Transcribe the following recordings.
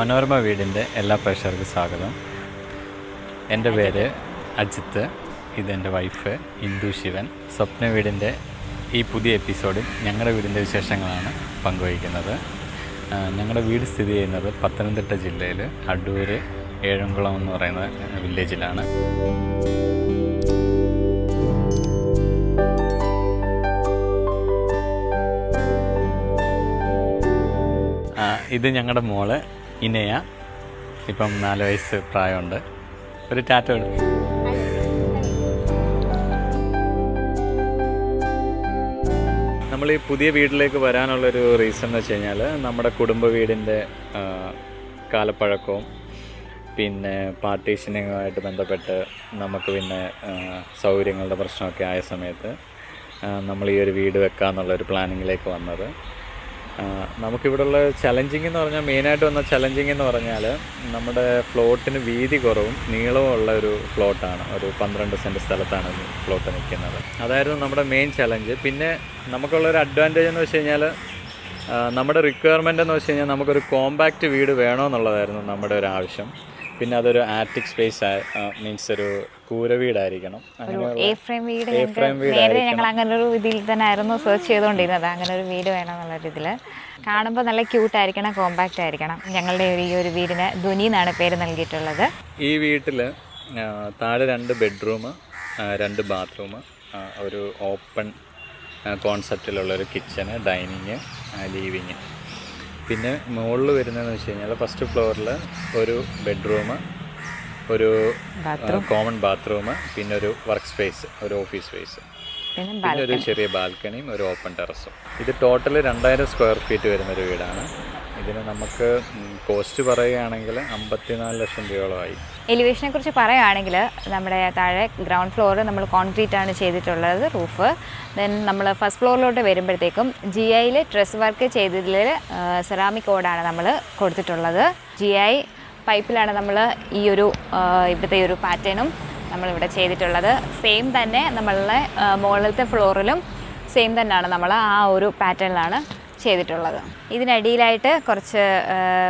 മനോരമ വീടിന്റെ എല്ലാ പ്രേക്ഷകർക്കും സ്വാഗതം. എന്റെ പേര് അജിത്ത് ഇതെന്റെ വൈഫ് ഇന്ദു ശിവൻ. സ്വപ്ന വീടിന്റെ ഈ പുതിയ എപ്പിസോഡിൽ ഞങ്ങളുടെ വീടിന്റെ വിശേഷങ്ങളാണ് പങ്കുവയ്ക്കുന്നത്. ഞങ്ങളുടെ വീട് സ്ഥിതി ചെയ്യുന്നത് പത്തനംതിട്ട ജില്ലയിൽ അടൂർ ഏഴംകുളം എന്ന് പറയുന്ന വില്ലേജിലാണ്. ഇത് ഞങ്ങളുടെ മോൾ ഇനയ. ഇപ്പം നാല് വയസ്സ് പ്രായമുണ്ട്. ഒരു ടാറ്റോ എടുത്തു നമ്മൾ ഈ പുതിയ വീട്ടിലേക്ക് വരാനുള്ളൊരു റീസൺ എന്ന് വെച്ച് കഴിഞ്ഞാൽ നമ്മുടെ കുടുംബ വീടിന്റെ കാലപ്പഴക്കവും പിന്നെ പാർട്ടീഷനിങ്ങുമായിട്ട് ബന്ധപ്പെട്ട് നമുക്ക് പിന്നെ സൗകര്യങ്ങളുടെ പ്രശ്നമൊക്കെ ആയ സമയത്ത് നമ്മൾ ഈ ഒരു വീട് വെക്കാമെന്നുള്ളൊരു പ്ലാനിങ്ങിലേക്ക് വന്നത്. നമുക്കിവിടെയുള്ള ചലഞ്ചിങ് എന്ന് പറഞ്ഞാൽ മെയിനായിട്ട് വന്ന ചലഞ്ചിങ് എന്ന് പറഞ്ഞാൽ നമ്മുടെ ഫ്ലോട്ടിന് വീതി കുറവും നീളവും ഉള്ള ഒരു ഫ്ലോട്ടാണ് ഒരു പന്ത്രണ്ട് സെന്റ് സ്ഥലത്താണ് ഫ്ലോട്ട് നിൽക്കുന്നത്. അതായിരുന്നു നമ്മുടെ മെയിൻ ചലഞ്ച് പിന്നെ നമുക്കുള്ളൊരു അഡ്വാന്റേജ് എന്ന് വെച്ച് കഴിഞ്ഞാൽ നമ്മുടെ റിക്വയർമെന്റ് എന്ന് വെച്ച് കഴിഞ്ഞാൽ നമുക്കൊരു കോമ്പാക്റ്റ് വീട് വേണമെന്നുള്ളതായിരുന്നു നമ്മുടെ ഒരു ആവശ്യം പിന്നെ അതൊരു ആർട്ടിക് സ്പേസ് മീൻസ് ഒരു കൂര വീടായിരിക്കണം. എ ഫ്രെയിം വീട് നേരത്തെ ഞങ്ങൾ അങ്ങനെ ഒരു ഇതിൽ തന്നെ ആയിരുന്നു സെർച്ച് ചെയ്തുകൊണ്ടിരുന്നത് അങ്ങനെ ഒരു വീട് വേണം എന്നുള്ള രീതിയിൽ കാണുമ്പോൾ നല്ല ക്യൂട്ട് ആയിരിക്കണം കോമ്പാക്റ്റ് ആയിരിക്കണം. ഞങ്ങളുടെ ഒരു ഈ ഒരു വീടിന് ധ്വനി എന്നാണ് പേര് നൽകിയിട്ടുള്ളത്. ഈ വീട്ടിൽ താഴെ രണ്ട് ബെഡ്റൂം രണ്ട് ബാത്റൂം ഒരു ഓപ്പൺ കോൺസെപ്റ്റിലുള്ള ഒരു കിച്ചണ് ഡൈനിങ് ലീവിങ് പിന്നെ മുകളിൽ വരുന്നതെന്ന് വെച്ച് കഴിഞ്ഞാൽ ഫസ്റ്റ് ഫ്ലോറിൽ ഒരു ബെഡ്റൂം ഒരു കോമൺ ബാത്റൂം പിന്നെ ഒരു വർക്ക് സ്പേസ് ഒരു ഓഫീസ് സ്പേസ് പിന്നെ ഒരു ചെറിയ ബാൽക്കണിയും ഒരു ഓപ്പൺ ടെറസും ഇത് ടോട്ടൽ രണ്ടായിരം സ്ക്വയർ ഫീറ്റ് വരുന്ന ഒരു വീടാണ്. ഇതിന് നമുക്ക് കോസ്റ്റ് പറയുകയാണെങ്കിൽ അമ്പത്തിനാല് ലക്ഷം രൂപയോളമായി. എലിവേഷനെ കുറിച്ച് പറയുകയാണെങ്കിൽ നമ്മുടെ താഴെ ഗ്രൗണ്ട് ഫ്ലോർ നമ്മൾ കോൺക്രീറ്റ് ആണ് ചെയ്തിട്ടുള്ളത് റൂഫ് ദെൻ നമ്മൾ ഫസ്റ്റ് ഫ്ലോറിലോട്ട് വരുമ്പോഴത്തേക്കും ജി ഐയിൽ ഡ്രസ് വർക്ക് ചെയ്തതിൽ സെറാമിക് ഓടാണ് നമ്മൾ കൊടുത്തിട്ടുള്ളത്. ജി ഐ പൈപ്പിലാണ് നമ്മൾ ഈ ഒരു ഇവിടുത്തെ ഒരു പാറ്റേണും നമ്മളിവിടെ ചെയ്തിട്ടുള്ളത്. സെയിം തന്നെ നമ്മളുടെ മുകളിലത്തെ ഫ്ലോറിലും സെയിം തന്നെയാണ് നമ്മൾ ആ ഒരു പാറ്റേണിലാണ് ചെയ്തിട്ടുള്ളത്. ഇതിനടിയിലായിട്ട് കുറച്ച്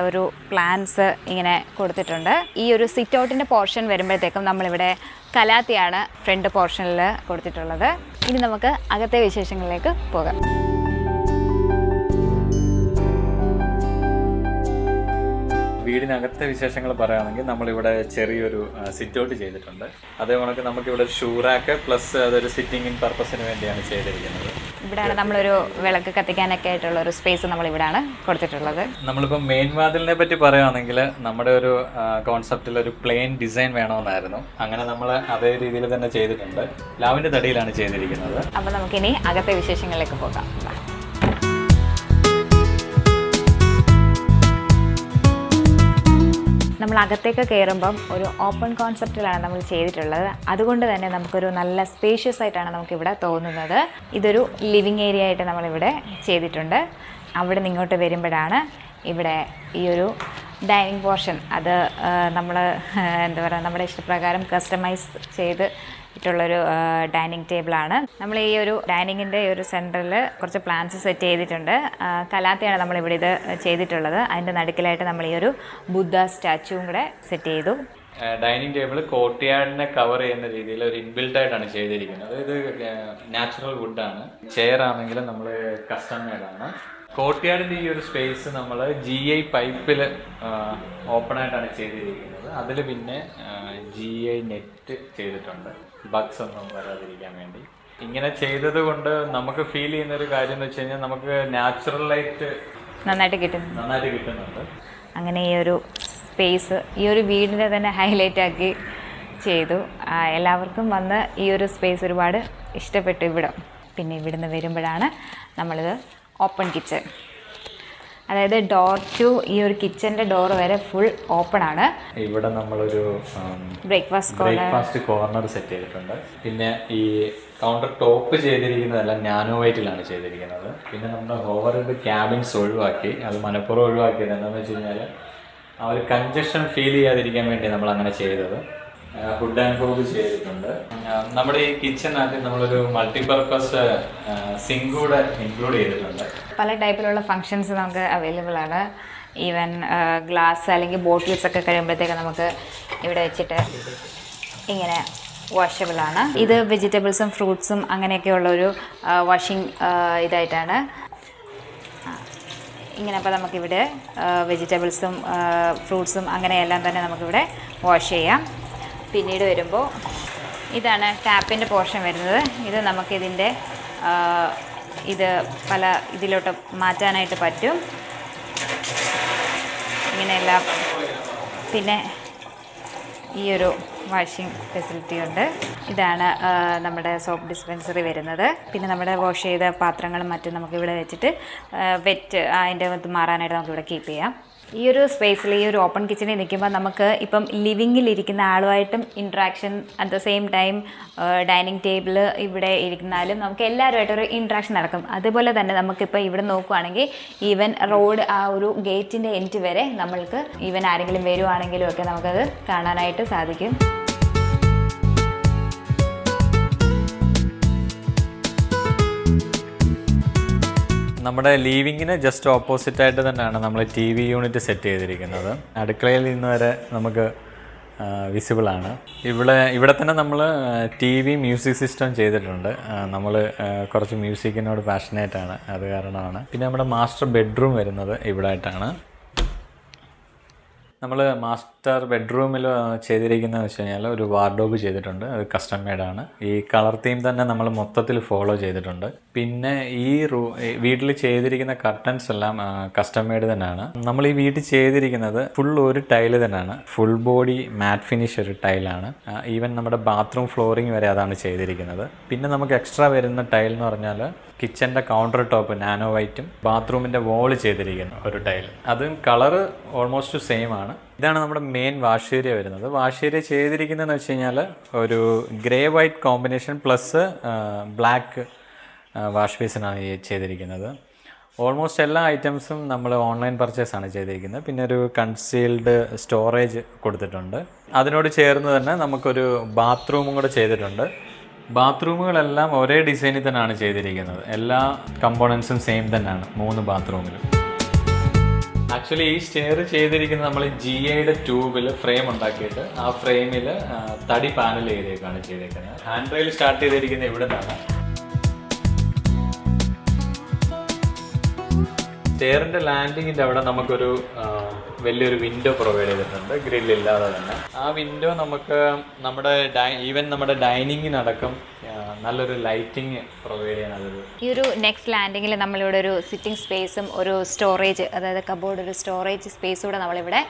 ഒരു പ്ലാൻസ് ഇങ്ങനെ കൊടുത്തിട്ടുണ്ട്. ഈ ഒരു സിറ്റ് ഔട്ടിന്റെ പോർഷൻ വരുമ്പോഴത്തേക്കും നമ്മളിവിടെ കലാത്തിയാണ് ഫ്രണ്ട് പോർഷനിൽ കൊടുത്തിട്ടുള്ളത്. ഇനി നമുക്ക് അകത്തെ വിശേഷങ്ങളിലേക്ക് പോകാം. വീടിനകത്തെ വിശേഷങ്ങൾ പറയുകയാണെങ്കിൽ നമ്മളിവിടെ ചെറിയൊരു സിറ്റ് ഔട്ട് ചെയ്തിട്ടുണ്ട്. അതേപോലെ നമുക്കിവിടെ ഒരു ഷൂറാക്ക് പ്ലസ് അതൊരു സിറ്റിംഗ് ഇൻ പർപ്പസിന് വേണ്ടിയാണ് ചെയ്തിരിക്കുന്നത്. ഇവിടെയാണ് നമ്മളൊരു വിളക്ക് കത്തിക്കാനൊക്കെ ആയിട്ടുള്ള ഒരു സ്പേസ് നമ്മൾ ഇവിടെയാണ് കൊടുത്തിട്ടുള്ളത്. നമ്മളിപ്പോൾ മെയിൻ വാതിലിനെ പറ്റി പറയുകയാണെങ്കിൽ നമ്മുടെ ഒരു കോൺസെപ്റ്റിൽ ഒരു പ്ലെയിൻ ഡിസൈൻ വേണമെന്നായിരുന്നു. അങ്ങനെ നമ്മൾ അതേ രീതിയിൽ തന്നെ ചെയ്തിട്ടുണ്ട്. ലാവിന്റെ തടിയിലാണ് ചെയ്തിരിക്കുന്നത്. അപ്പോൾ നമുക്കിനി അകത്തെ വിശേഷങ്ങളിലേക്ക് പോകാം. നമ്മൾ അകത്തേക്ക് കയറുമ്പം ഒരു ഓപ്പൺ കോൺസെപ്റ്റിലാണ് നമ്മൾ ചെയ്തിട്ടുള്ളത്. അതുകൊണ്ട് തന്നെ നമുക്കൊരു നല്ല സ്പേഷ്യസ് ആയിട്ടാണ് നമുക്കിവിടെ തോന്നുന്നത്. ഇതൊരു ലിവിങ് ഏരിയ ആയിട്ട് നമ്മളിവിടെ ചെയ്തിട്ടുണ്ട്. അവിടെ നിങ്ങോട്ട് വരുമ്പോഴാണ് ഇവിടെ ഈ ഒരു ഡൈനിങ് പോർഷൻ അത് നമ്മൾ എന്താ പറയുക നമ്മുടെ ഇഷ്ടപ്രകാരം കസ്റ്റമൈസ് ചെയ്ത് ഇട്ടുള്ളൊരു ഡൈനിങ് ടേബിളാണ് നമ്മൾ ഈ ഒരു ഡൈനിങ്ങിന്റെ ഒരു സെന്ററിൽ കുറച്ച് പ്ലാന്റ്സ് സെറ്റ് ചെയ്തിട്ടുണ്ട്. കലാത്തെയാണ് നമ്മൾ ഇവിടെ ഇത് ചെയ്തിട്ടുള്ളത്. അതിന്റെ നടുക്കിലായിട്ട് നമ്മൾ ഈ ഒരു ബുദ്ധ സ്റ്റാച്ചുവും കൂടെ സെറ്റ് ചെയ്തു. ഡൈനിങ് ടേബിൾ കോട്ടിയാടിനെ കവർ ചെയ്യുന്ന രീതിയിൽ ഒരു ഇൻബിൽഡ് ആയിട്ടാണ് ചെയ്തിരിക്കുന്നത്. അതായത് നാച്ചുറൽ വുഡാണ് ചെയർ ആണെങ്കിലും നമ്മൾ കസ്റ്റം മെയ്ഡാണ് കോട്ടിയാടിന്റെ ഈ ഒരു സ്പേസ് നമ്മൾ ജി ഐ പൈപ്പിൽ ഓപ്പൺ ആയിട്ടാണ് ചെയ്തിരിക്കുന്നത്. അതിൽ പിന്നെ ജി ഐ നെറ്റ് ചെയ്തിട്ടുണ്ട്. ബഗ്സ് ഒന്നും വരാതിരിക്കാൻ വേണ്ടി. ഇങ്ങനെ ചെയ്തത് കൊണ്ട് നമുക്ക് ഫീൽ ചെയ്യുന്ന ഒരു കാര്യം എന്ന് വെച്ച് കഴിഞ്ഞാൽ നമുക്ക് നാച്ചുറൽ ലൈറ്റ് നന്നായിട്ട് കിട്ടും നന്നായിട്ട് കിട്ടുന്നുണ്ട്. അങ്ങനെ ഈ ഒരു സ്പേസ് ഈ ഒരു വീടിനെ തന്നെ ഹൈലൈറ്റ് ആക്കി ചെയ്തു. എല്ലാവർക്കും വന്ന് ഈ ഒരു സ്പേസ് ഒരുപാട് ഇഷ്ടപ്പെട്ടു ഇവിടെ. പിന്നെ ഇവിടുന്ന് വരുമ്പോഴാണ് നമ്മളിത് ഓപ്പൺ കിച്ചൺ അതായത് ഡോർ ടു ഈ ഒരു കിച്ചന്റെ ഡോർ വരെ ഫുൾ ഓപ്പൺ ആണ്. ഇവിടെ നമ്മളൊരു breakfast corner breakfast corner set ചെയ്തിട്ടുണ്ട്. പിന്നെ ഈ കൗണ്ടർ ടോപ്പ് ചെയ്തിരിക്കുന്നതെല്ലാം നാനോ വൈറ്റിലാണ് ചെയ്തിരിക്കുന്നത്. പിന്നെ നമ്മുടെ ഹോവറിന്റെ ക്യാബിൻസ് ഒഴിവാക്കി അത് മനഃപൂർവം ഒഴിവാക്കിയത് എന്താണെന്ന് വെച്ച് കഴിഞ്ഞാൽ ആ ഒരു കഞ്ചക്ഷൻ ഫീൽ ചെയ്യാതിരിക്കാൻ വേണ്ടി നമ്മൾ അങ്ങനെ ചെയ്തത് ഫുഡ് ആൻഡ് ഹോബ് ചെയ്തിട്ടുണ്ട്. നമ്മുടെ ഈ കിച്ചണിനകത്ത് നമ്മളൊരു മൾട്ടിപർപ്പസ് സിങ്ക് കൂടെ ഇൻക്ലൂഡ് ചെയ്തിട്ടുണ്ട്. പല ടൈപ്പിലുള്ള ഫങ്ഷൻസ് നമുക്ക് അവൈലബിൾ ആണ്. ഈവൻ ഗ്ലാസ് അല്ലെങ്കിൽ ബോട്ടിൽസ് ഒക്കെ കഴിയുമ്പോഴത്തേക്ക് നമുക്ക് ഇവിടെ വെച്ചിട്ട് ഇങ്ങനെ വാഷബിൾ ആണ്. ഇത് വെജിറ്റബിൾസും ഫ്രൂട്ട്സും അങ്ങനെയൊക്കെയുള്ള ഒരു വാഷിംഗ് ഇതായിട്ടാണ്. ഇങ്ങനെ അപ്പോൾ നമുക്കിവിടെ വെജിറ്റബിൾസും ഫ്രൂട്ട്സും അങ്ങനെയെല്ലാം തന്നെ നമുക്കിവിടെ വാഷ് ചെയ്യാം. പിന്നീട് വരുമ്പോൾ ഇതാണ് ടാപ്പിന്റെ പോർഷൻ വരുന്നത്. ഇത് നമുക്കിതിന്റെ ഇത് പല ഇതിലോട്ട് മാറ്റാനായിട്ട് പറ്റും. ഇങ്ങനെയെല്ലാം പിന്നെ ഈ ഒരു വാഷിംഗ് ഫെസിലിറ്റി ഉണ്ട്. ഇതാണ് നമ്മുടെ സോപ്പ് ഡിസ്പെൻസറി വരുന്നത്. പിന്നെ നമ്മുടെ വാഷ് ചെയ്ത പാത്രങ്ങളും മറ്റും നമുക്കിവിടെ വെച്ചിട്ട് വെറ്റ് അതിന്റെ ഇത് മാറാനായിട്ട് നമുക്കിവിടെ കീപ്പ് ചെയ്യാം. ഈ ഒരു സ്പേസിൽ ഈ ഒരു ഓപ്പൺ കിച്ചണിൽ നിൽക്കുമ്പോൾ നമുക്ക് ഇപ്പം ലിവിങ്ങിൽ ഇരിക്കുന്ന ആളുമായിട്ടും interaction at the same time dining table ഇവിടെ ഇരിക്കുന്നാലും നമുക്ക് എല്ലാവരുമായിട്ടൊരു ഇൻട്രാക്ഷൻ നടക്കും. അതുപോലെ തന്നെ നമുക്കിപ്പോൾ ഇവിടെ നോക്കുവാണെങ്കിൽ ഈവൻ റോഡ് ആ ഒരു ഗേറ്റിന്റെ എൻഡ് വരെ നമ്മൾക്ക് ഈവൻ ആരെങ്കിലും വരുവാണെങ്കിലും ഒക്കെ നമുക്കത് കാണാനായിട്ട് സാധിക്കും. നമ്മുടെ ലീവിങ്ങിന് ജസ്റ്റ് ഓപ്പോസിറ്റ് ആയിട്ട് തന്നെയാണ് നമ്മൾ ടി വി യൂണിറ്റ് സെറ്റ് ചെയ്തിരിക്കുന്നത്. അടുക്കളയിൽ നിന്ന് വരെ നമുക്ക് വിസിബിൾ ആണ്. ഇവിടെ ഇവിടെ തന്നെ നമ്മൾ ടി വി മ്യൂസിക് സിസ്റ്റം ചെയ്തിട്ടുണ്ട്. നമ്മൾ കുറച്ച് മ്യൂസിക്കിനോട് പാഷനേറ്റ് ആണ്. അത് കാരണമാണ്. പിന്നെ നമ്മുടെ മാസ്റ്റർ ബെഡ്റൂം വരുന്നത് ഇവിടെ ആയിട്ടാണ് നമ്മൾ മാസ്റ്റർ ബെഡ്റൂമിൽ ചെയ്തിരിക്കുന്നതെന്ന് വെച്ച് കഴിഞ്ഞാൽ ഒരു വാർഡോബ് ചെയ്തിട്ടുണ്ട്. അത് കസ്റ്റം മെയ്ഡാണ് ഈ കളർ തീം തന്നെ നമ്മൾ മൊത്തത്തിൽ ഫോളോ ചെയ്തിട്ടുണ്ട്. പിന്നെ ഈ റൂ വീട്ടിൽ ചെയ്തിരിക്കുന്ന കർട്ടൻസ് എല്ലാം കസ്റ്റം മെയ്ഡ് തന്നെയാണ്. നമ്മൾ ഈ വീട്ടിൽ ചെയ്തിരിക്കുന്നത് ഫുൾ ഒരു ടൈൽ തന്നെയാണ്. ഫുൾ ബോഡി മാറ്റ് ഫിനിഷ് ഒരു ടൈലാണ് ഈവൻ നമ്മുടെ ബാത്റൂം ഫ്ലോറിംഗ് വരെ അതാണ് ചെയ്തിരിക്കുന്നത്. പിന്നെ നമുക്ക് എക്സ്ട്രാ വരുന്ന ടൈൽ എന്ന് പറഞ്ഞാൽ കിച്ചന്റെ കൗണ്ടർ ടോപ്പ് നാനോ വൈറ്റും ബാത്റൂമിന്റെ വോൾ ചെയ്തിരിക്കുന്നു ഒരു ടൈൽ അതും കളറ് ഓൾമോസ്റ്റ് സെയിം ആണ്. ഇതാണ് നമ്മുടെ മെയിൻ വാഷ് ഏരിയ വരുന്നത്. വാഷ് ഏരിയ ചെയ്തിരിക്കുന്നതെന്ന് വെച്ച് കഴിഞ്ഞാൽ ഒരു grey white combination plus black wash ബേസിനാണ് ചെയ്തിരിക്കുന്നത്. ഓൾമോസ്റ്റ് എല്ലാ ഐറ്റംസും നമ്മൾ ഓൺലൈൻ പർച്ചേസ് ആണ് ചെയ്തിരിക്കുന്നത്. പിന്നെ ഒരു കൺസീൽഡ് സ്റ്റോറേജ് കൊടുത്തിട്ടുണ്ട്. അതിനോട് ചേർന്ന് തന്നെ നമുക്കൊരു ബാത്റൂമും കൂടെ ചെയ്തിട്ടുണ്ട്. ബാത്റൂമുകളെല്ലാം ഒരേ ഡിസൈനിൽ തന്നെയാണ് ചെയ്തിരിക്കുന്നത്. എല്ലാ കമ്പോണൻസും സെയിം തന്നെയാണ് മൂന്ന് ബാത്റൂമിലും. ആക്ച്വലി ഈ സ്റ്റെയർ ചെയ്തിരിക്കുന്നത് നമ്മൾ ജി ഐയുടെ ട്യൂബിൽ ഫ്രെയിം ഉണ്ടാക്കിയിട്ട് ആ ഫ്രെയിമിൽ തടി പാനൽ ചെയ്തേക്കാണ് ചെയ്തേക്കുന്നത്. ഹാൻഡ് റെയിൽ സ്റ്റാർട്ട് ചെയ്തിരിക്കുന്നത് ഇവിടെ നിന്നാണ്. സ്റ്റെയറിന്റെ ലാൻഡിങ്ങിന്റെ അവിടെ നമുക്കൊരു വലിയൊരു വിൻഡോ പ്രൊവൈഡ് ചെയ്തിട്ടുണ്ട്. ഗ്രില്ലില്ലാതെ തന്നെ. ആ വിൻഡോ നമുക്ക് നമ്മുടെ ഈവൻ നമ്മുടെ ഡൈനിങ്ങിനടക്കം നല്ലൊരു ലൈറ്റിംഗ് പ്രൊവൈഡ് ചെയ്യാൻ ഈ ഒരു നെക്സ്റ്റ് ലാൻഡിങ്ങിൽ നമ്മളിവിടെ ഒരു സിറ്റിംഗ് സ്പേസും ഒരു സ്റ്റോറേജ് അതായത് കബോർഡ് ഒരു സ്റ്റോറേജ് സ്പേസ് കൂടെ നമ്മളിവിടെ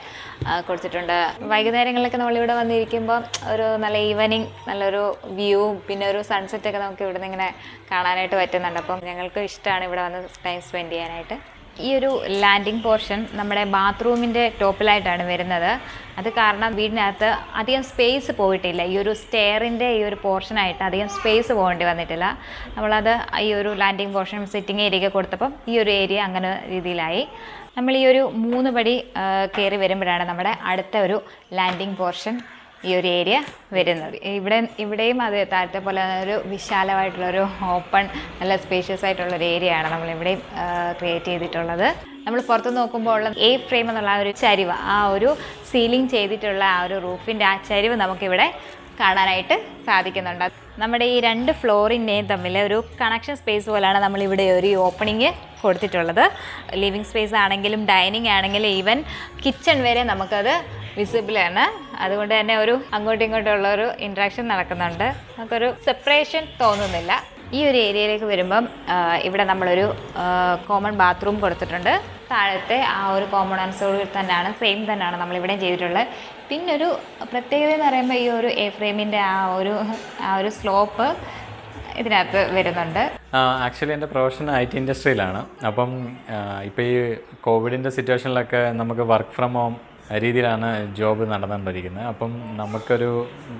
കൊടുത്തിട്ടുണ്ട്. വൈകുന്നേരങ്ങളിലൊക്കെ നമ്മളിവിടെ വന്നിരിക്കുമ്പോൾ ഒരു നല്ല ഈവനിങ് നല്ലൊരു വ്യൂ പിന്നെ ഒരു സൺസെറ്റ് ഒക്കെ നമുക്ക് ഇവിടെ നിന്ന് ഇങ്ങനെ കാണാനായിട്ട് പറ്റുന്നുണ്ട്. അപ്പം ഞങ്ങൾക്ക് ഇഷ്ടമാണ് ഇവിടെ വന്ന് ടൈം സ്പെൻഡ് ചെയ്യാനായിട്ട്. ഈ ഒരു ലാൻഡിംഗ് പോർഷൻ നമ്മുടെ ബാത്റൂമിന്റെ ടോപ്പിലായിട്ടാണ് വരുന്നത്. അത് കാരണം വീടിനകത്ത് അധികം സ്പേസ് പോയിട്ടില്ല. ഈ ഒരു സ്റ്റെയറിന്റെ ഈ ഒരു പോർഷനായിട്ട് അധികം സ്പേസ് പോകേണ്ടി വന്നിട്ടില്ല. നമ്മളത് ഈ ഒരു ലാൻഡിംഗ് പോർഷൻ സിറ്റിംഗ് ഏരിയ കൊടുത്തപ്പം ഈ ഒരു ഏരിയ അങ്ങനെ രീതിയിലായി. നമ്മൾ ഈ ഒരു മൂന്ന് പടി കയറി വരുമ്പോഴാണ് നമ്മുടെ അടുത്ത ഒരു ലാൻഡിംഗ് പോർഷൻ ഈ ഒരു ഏരിയ വരുന്നത്. ഇവിടെ ഇവിടെയും അത് താഴത്തെ പോലെ ഒരു വിശാലമായിട്ടുള്ളൊരു ഓപ്പൺ നല്ല സ്പേഷ്യസ് ആയിട്ടുള്ള ഒരു ഏരിയ ആണ് നമ്മൾ ഇവിടെയും ക്രിയേറ്റ് ചെയ്തിട്ടുള്ളത്. നമ്മൾ പുറത്ത് നോക്കുമ്പോൾ ഉള്ള എ ഫ്രെയിം എന്നുള്ള ആ ഒരു ചരിവ് ആ ഒരു സീലിംഗ് ചെയ്തിട്ടുള്ള ആ ഒരു റൂഫിന്റെ ആ ചരിവ് നമുക്കിവിടെ കാണാനായിട്ട് സാധിക്കുന്നുണ്ട്. നമ്മുടെ ഈ രണ്ട് ഫ്ലോറിന്റെയും തമ്മിൽ ഒരു കണക്ഷൻ സ്പേസ് പോലെയാണ് നമ്മളിവിടെ ഒരു ഓപ്പണിങ് കൊടുത്തിട്ടുള്ളത്. ലിവിങ് സ്പേസ് ആണെങ്കിലും ഡൈനിങ് ആണെങ്കിലും ഈവൻ കിച്ചൺ വരെ നമുക്കത് വിസിബിൾ ആണ്. അതുകൊണ്ട് തന്നെ ഒരു അങ്ങോട്ടും ഇങ്ങോട്ടും ഉള്ള ഒരു ഇൻട്രാക്ഷൻ നടക്കുന്നുണ്ട്. നമുക്കൊരു സെപ്പറേഷൻ തോന്നുന്നില്ല. ഈ ഒരു ഏരിയയിലേക്ക് വരുമ്പം ഇവിടെ നമ്മളൊരു കോമൺ ബാത്റൂം കൊടുത്തിട്ടുണ്ട്. താഴത്തെ ആ ഒരു കോമണൻസോട് തന്നെയാണ് സെയിം തന്നെയാണ് നമ്മളിവിടെ ചെയ്തിട്ടുള്ളത്. പിന്നെ ഒരു പ്രത്യേകത എന്ന് പറയുമ്പോൾ ഈ ഒരു എ ഫ്രെയിമിന്റെ ആ ഒരു ആ ഒരു സ്ലോപ്പ് ഇതിനകത്ത് വരുന്നുണ്ട്. ആക്ച്വലി എന്റെ പ്രൊഫഷൻ ഐ ടി ഇൻഡസ്ട്രിയിലാണ് അപ്പം ഇപ്പോൾ ഈ കോവിഡിന്റെ സിറ്റുവേഷനിലൊക്കെ നമുക്ക് വർക്ക് ഫ്രം ഹോം രീതിയിലാണ് ജോബ് നടന്നുകൊണ്ടിരിക്കുന്നത്. അപ്പം നമുക്കൊരു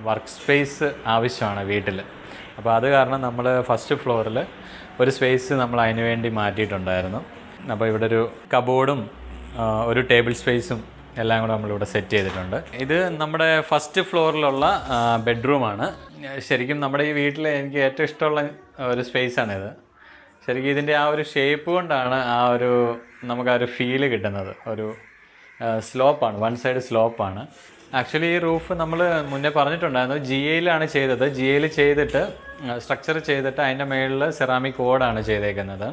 വർക്ക് സ്പേസ് ആവശ്യമാണ് വീട്ടിൽ അപ്പോൾ അത് കാരണം നമ്മൾ ഫസ്റ്റ് ഫ്ലോറിൽ ഒരു സ്പേസ് നമ്മൾ അതിന് വേണ്ടി മാറ്റിയിട്ടുണ്ടായിരുന്നു. അപ്പോൾ ഇവിടെ ഒരു കബോർഡും ഒരു ടേബിൾ സ്പേസും എല്ലാം കൂടെ നമ്മളിവിടെ സെറ്റ് ചെയ്തിട്ടുണ്ട്. ഇത് നമ്മുടെ ഫസ്റ്റ് ഫ്ലോറിലുള്ള ബെഡ്റൂമാണ് ശരിക്കും നമ്മുടെ ഈ വീട്ടിൽ എനിക്ക് ഏറ്റവും ഇഷ്ടമുള്ള ഒരു സ്പേസാണിത് ശരിക്കും ഇതിന്റെ ആ ഒരു ഷേപ്പ് കൊണ്ടാണ് ആ ഒരു നമുക്ക് ആ ഒരു ഫീൽ കിട്ടുന്നത്. ഒരു സ്ലോപ്പാണ് വൺ സൈഡ് സ്ലോപ്പാണ് ആക്ച്വലി ഈ റൂഫ് നമ്മൾ മുന്നേ പറഞ്ഞിട്ടുണ്ടായിരുന്നു. ജി എയിലാണ് ചെയ്തത്. ജി എയിൽ ചെയ്തിട്ട് സ്ട്രക്ചർ ചെയ്തിട്ട് അതിന്റെ മുകളിൽ സെറാമിക് ഓടാണ് ചെയ്തേക്കുന്നത്.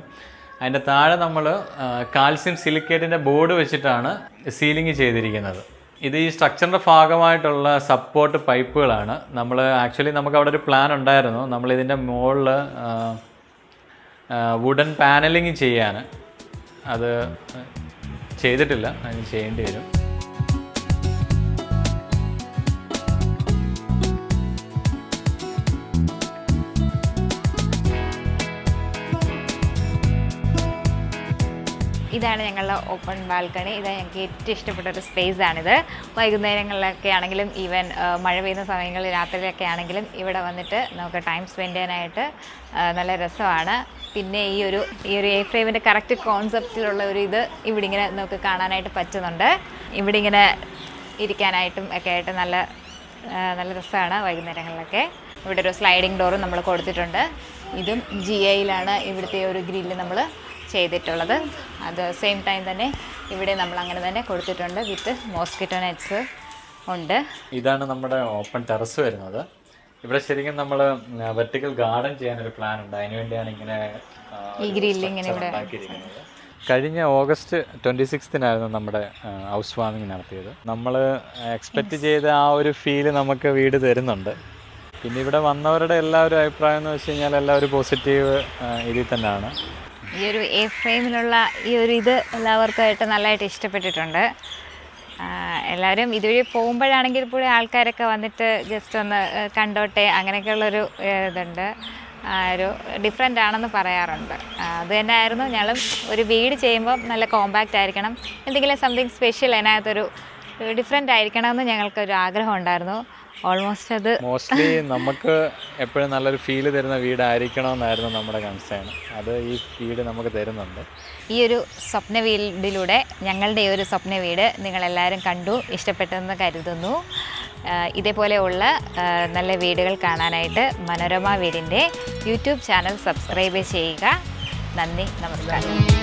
അതിന്റെ താഴെ നമ്മൾ കാൽസ്യം സിലിക്കേറ്റിന്റെ ബോർഡ് വെച്ചിട്ടാണ് സീലിംഗ് ചെയ്തിരിക്കുന്നത്. ഇത് ഈ സ്ട്രക്ചറിന്റെ ഭാഗമായിട്ടുള്ള സപ്പോർട്ട് പൈപ്പുകളാണ് നമ്മൾ ആക്ച്വലി നമുക്ക് അവിടെ ഒരു പ്ലാൻ ഉണ്ടായിരുന്നു. നമ്മൾ ഇതിന്റെ മുകളിൽ വുഡൻ പാനലിങ് ചെയ്യാൻ. അത് ചെയ്തിട്ടില്ല. അതിന് ചെയ്യേണ്ടി വരും. ഇതാണ് ഞങ്ങളുടെ ഓപ്പൺ ബാൽക്കണി ഇതാണ് ഞങ്ങൾക്ക് ഏറ്റവും ഇഷ്ടപ്പെട്ട ഒരു സ്പേസ് ആണിത്. വൈകുന്നേരങ്ങളിലൊക്കെ ആണെങ്കിലും ഈവൻ മഴ പെയ്യുന്ന സമയങ്ങളിൽ രാത്രിയിലൊക്കെ ആണെങ്കിലും ഇവിടെ വന്നിട്ട് നമുക്ക് ടൈം സ്പെൻഡ് ചെയ്യാനായിട്ട് നല്ല രസമാണ്. പിന്നെ ഈ ഒരു ഈ ഒരു എ ഫ്രെയിമിന്റെ കറക്റ്റ് കോൺസെപ്റ്റിലുള്ള ഒരു ഇത് ഇവിടെ ഇങ്ങനെ നമുക്ക് കാണാനായിട്ട് പറ്റുന്നുണ്ട്. ഇവിടെ ഇങ്ങനെ ഇരിക്കാനായിട്ടും ഒക്കെ ആയിട്ട് നല്ല നല്ല രസമാണ് വൈകുന്നേരങ്ങളിലൊക്കെ. ഇവിടെ ഒരു സ്ലൈഡിങ് ഡോറും നമ്മൾ കൊടുത്തിട്ടുണ്ട്. ഇതും ജി ഐയിലാണ് ഇവിടുത്തെ ഒരു ഗ്രില്ല് നമ്മൾ ചെയ്തിട്ടുള്ളത്. അത് സെയിം ടൈം തന്നെ ഇവിടെ നമ്മൾ അങ്ങനെ തന്നെ കൊടുത്തിട്ടുണ്ട് വിത്ത് മോസ്കിറ്റോ നെറ്റ്സ് ഉണ്ട്. ഇതാണ് നമ്മുടെ ഓപ്പൺ ടെറസ് വരുന്നത്. ഇവിടെ ശരിക്കും നമ്മൾ വെർട്ടിക്കൽ ഗാർഡൻ ചെയ്യാൻ ഒരു പ്ലാൻ ഉണ്ട്. അതിന് വേണ്ടിയാണ് ഇങ്ങനെ ഈ ഗ്രില്ല് ഇങ്ങനെ ഇവിടെ കഴിഞ്ഞ ഓഗസ്റ്റ് ട്വന്റി സിക്സ്തിനായിരുന്നു നമ്മുടെ ഹൗസ് വാമിങ് നടത്തിയത്. നമ്മൾ എക്സ്പെക്റ്റ് ചെയ്ത ആ ഒരു ഫീൽ നമുക്ക് വീട് തരുന്നുണ്ട്. പിന്നെ ഇവിടെ വന്നവരുടെ എല്ലാവരും അഭിപ്രായം എന്ന് വെച്ച് കഴിഞ്ഞാൽ എല്ലാവരും പോസിറ്റീവ് ഇതിൽ തന്നെയാണ്. ഈ ഒരു എ ഫ്രെയിമിലുള്ള ഈ ഒരു ഇത് എല്ലാവർക്കും ആയിട്ട് നല്ലതായിട്ട് ഇഷ്ടപ്പെട്ടിട്ടുണ്ട് എല്ലാവരും ഇതുവഴി പോകുമ്പോഴാണെങ്കിൽ പോലും ആൾക്കാരൊക്കെ വന്നിട്ട് ജസ്റ്റ് ഒന്ന് കണ്ടോട്ടെ അങ്ങനെയൊക്കെയുള്ളൊരു ഇതുണ്ട്. ഒരു ഡിഫറെന്റ് ആണെന്ന് പറയാറുണ്ട്. അത് തന്നെ ആയിരുന്നു ഞങ്ങളും ഒരു വീട് ചെയ്യുമ്പോൾ നല്ല കോമ്പാക്റ്റ് ആയിരിക്കണം. എന്തെങ്കിലും സംതിങ് സ്പെഷ്യൽ അതിനകത്തൊരു ഡിഫറെന്റ് ആയിരിക്കണമെന്ന് ഞങ്ങൾക്കൊരു ആഗ്രഹം ഉണ്ടായിരുന്നു. ഓൾമോസ്റ്റ് അത്. മോസ്റ്റ്ലി നമുക്ക് എപ്പോഴും നല്ലൊരു ഫീൽ തരുന്ന വീടായിരിക്കണമെന്നായിരുന്നു നമ്മുടെ കൺസേൺ അത് ഈ വീട് നമുക്ക് തരുന്നുണ്ട്. ഈ ഒരു സ്വപ്ന വീടിലൂടെ ഞങ്ങളുടെ ഈ ഒരു സ്വപ്ന വീട് നിങ്ങളെല്ലാവരും കണ്ടു ഇഷ്ടപ്പെട്ടെന്ന് കരുതുന്നു. ഇതേപോലെയുള്ള നല്ല വീടുകൾ കാണാനായിട്ട് മനോരമ വീടിന്റെ യൂട്യൂബ് ചാനൽ സബ്സ്ക്രൈബ് ചെയ്യുക. നന്ദി നമസ്കാരം.